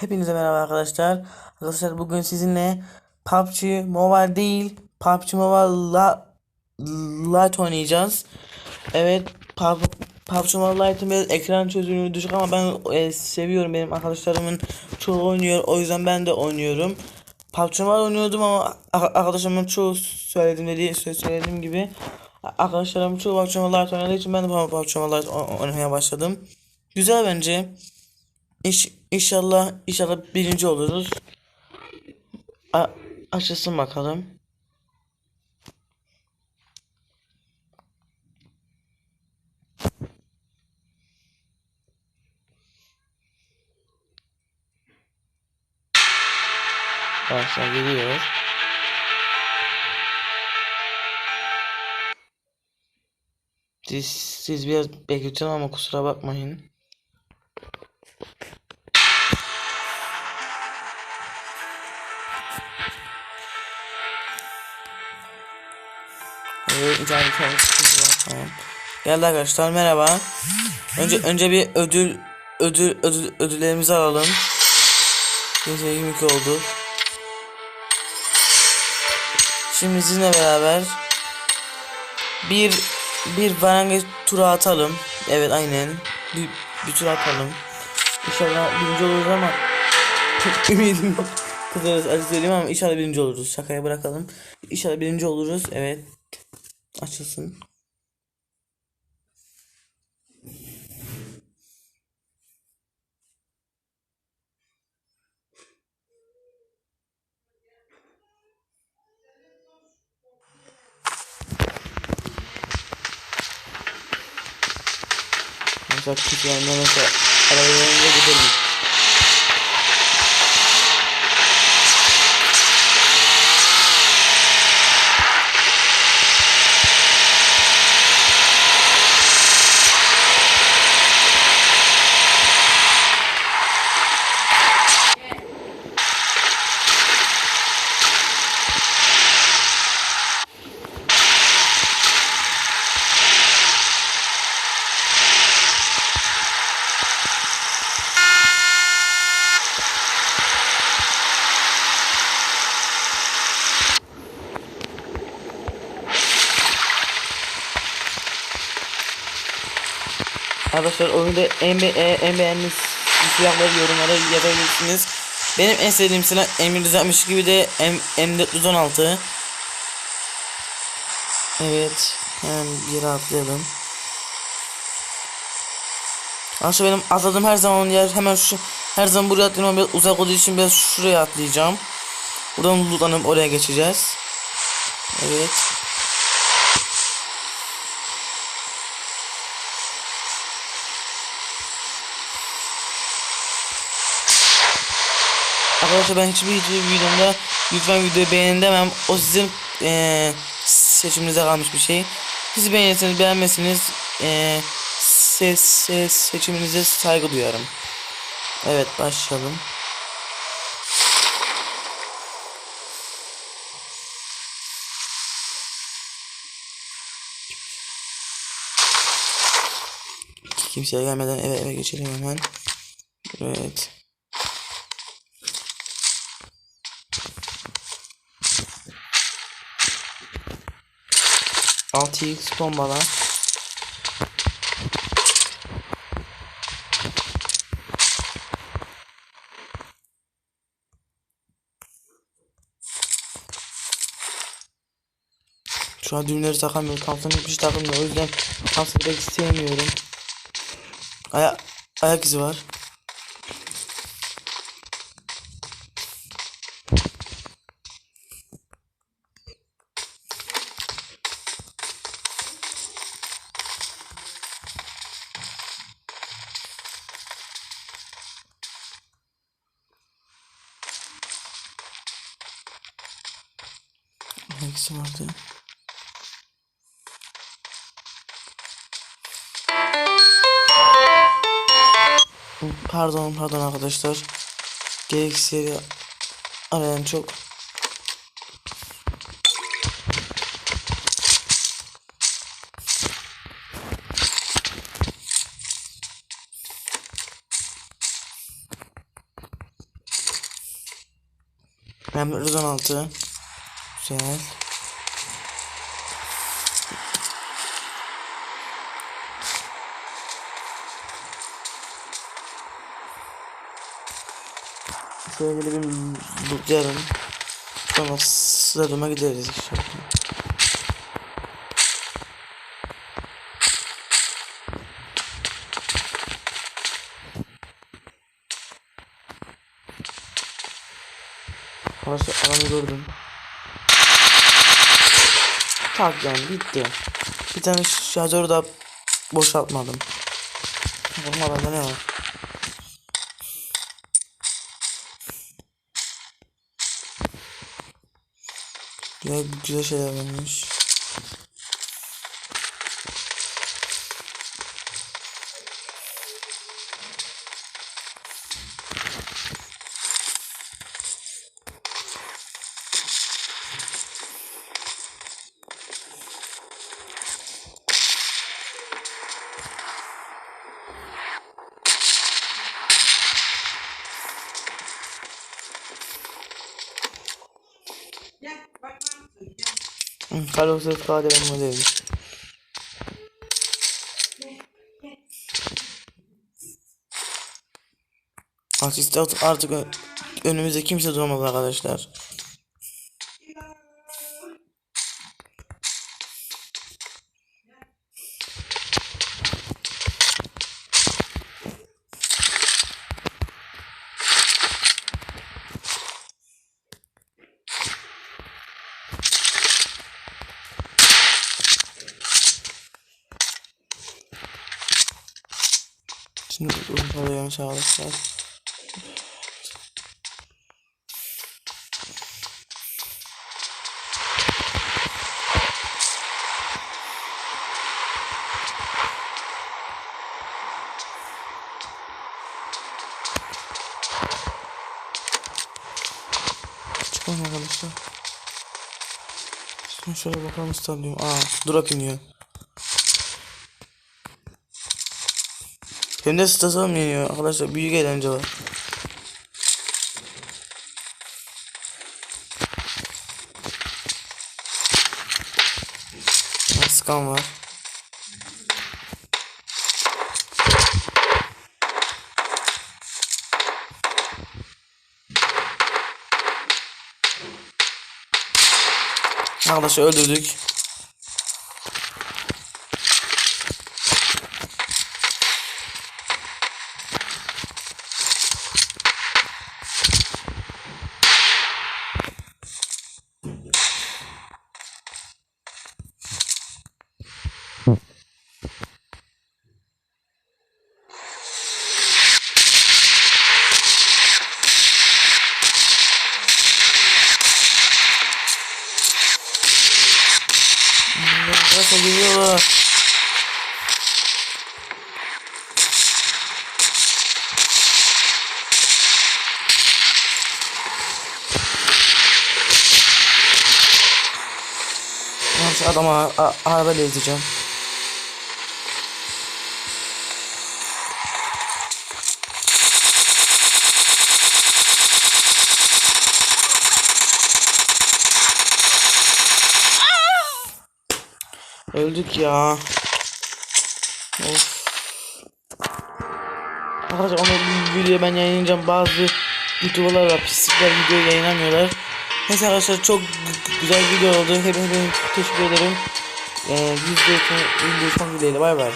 Hepinize merhaba arkadaşlar. Arkadaşlar bugün sizinle PUBG Mobile değil, PUBG Mobile La Lite oynayacağız. Evet, PUBG, Mobile Lite'ın biraz ekran çözünürlüğü düşük ama ben e, seviyorum. Benim arkadaşlarımın çoğu oynuyor. O yüzden ben de oynuyorum. PUBG Mobile oynuyordum ama ar- arkadaşlarımın çoğu söyledim dediği söylediğim gibi arkadaşlarım çoğu PUBG Mobile Lite oynadığı için ben de PUBG Mobile Lite oynamaya başladım. Güzel bence. İş, inşallah inşallah birinci oluruz. A, açılsın bakalım. Başla geliyor. Siz, siz biraz bekletiyorum ama kusura bakmayın. Var. Tamam. Geldi arkadaşlar merhaba. Önce önce bir ödül ödül ödül ödüllerimizi alalım. Neyse 22 oldu. Şimdi sizinle beraber bir bir barangay turu atalım. Evet aynen. Bir, bir tur atalım. İnşallah birinci oluruz ama pek ümidim yok. Kızarız acı söyleyeyim ama inşallah birinci oluruz. Şakaya bırakalım. İnşallah birinci oluruz. Evet. Açılsın. Mesela kütüphanede mesela arabalarında gidelim. Arkadaşlar oyunda en, be e, en beğendiğiniz silahları yorumlara yazabilirsiniz. Benim en sevdiğim silah M162 gibi de M M416. Evet. Hemen bir atlayalım. Arkadaşlar benim atladığım her zaman yer hemen şu her zaman buraya atlıyorum biraz uzak olduğu için biraz şuraya atlayacağım. Buradan lootlanıp oraya geçeceğiz. Evet. Arkadaşlar ben hiçbir videomda lütfen videoyu beğenin demem. O sizin eee seçiminize kalmış bir şey. Siz beğenirseniz beğenmezseniz eee ses, ses seçiminize saygı duyarım. Evet başlayalım. Kimseye gelmeden eve eve geçelim hemen. Evet. 6x bombalar. Şu an düğümleri takamıyorum. Thompson hiçbir şey takılmıyor. O yüzden Thompson'ı pek sevmiyorum. Aya ayak izi var. İzi vardı. Pardon pardon arkadaşlar. Yeri arayan çok. Ben 116. Güzel. Şöyle bir yarın. Sonra stadyuma gideriz inşallah. Arkadaşlar adamı gördüm. Tak yani bitti. Bir tane şarjörü da boşaltmadım. Vurmadan ne var? Ya güzel şeyler vermiş. Carlos Escada modelim. Asist artık, önümüzde kimse duramaz arkadaşlar. Şimdi uzun alıyorum arkadaşlar. Çıkalım arkadaşlar. Şimdi şöyle bakalım stadyum. Aa, drop iniyor. Hem de stadyum iniyor arkadaşlar. Büyük eğlence var. Askan var. Arkadaşı öldürdük. Arkadaşlar geliyorlar. Neyse adama arabayla ezeceğim. Öldük ya. Of. Arkadaşlar onu video ben yayınlayacağım. Bazı YouTuber'lar var. Pislikler video yayınlamıyorlar. Neyse arkadaşlar çok gü- güzel video oldu. Hepinize teşekkür ederim. Ee, yüzde son dileğiyle bay bay.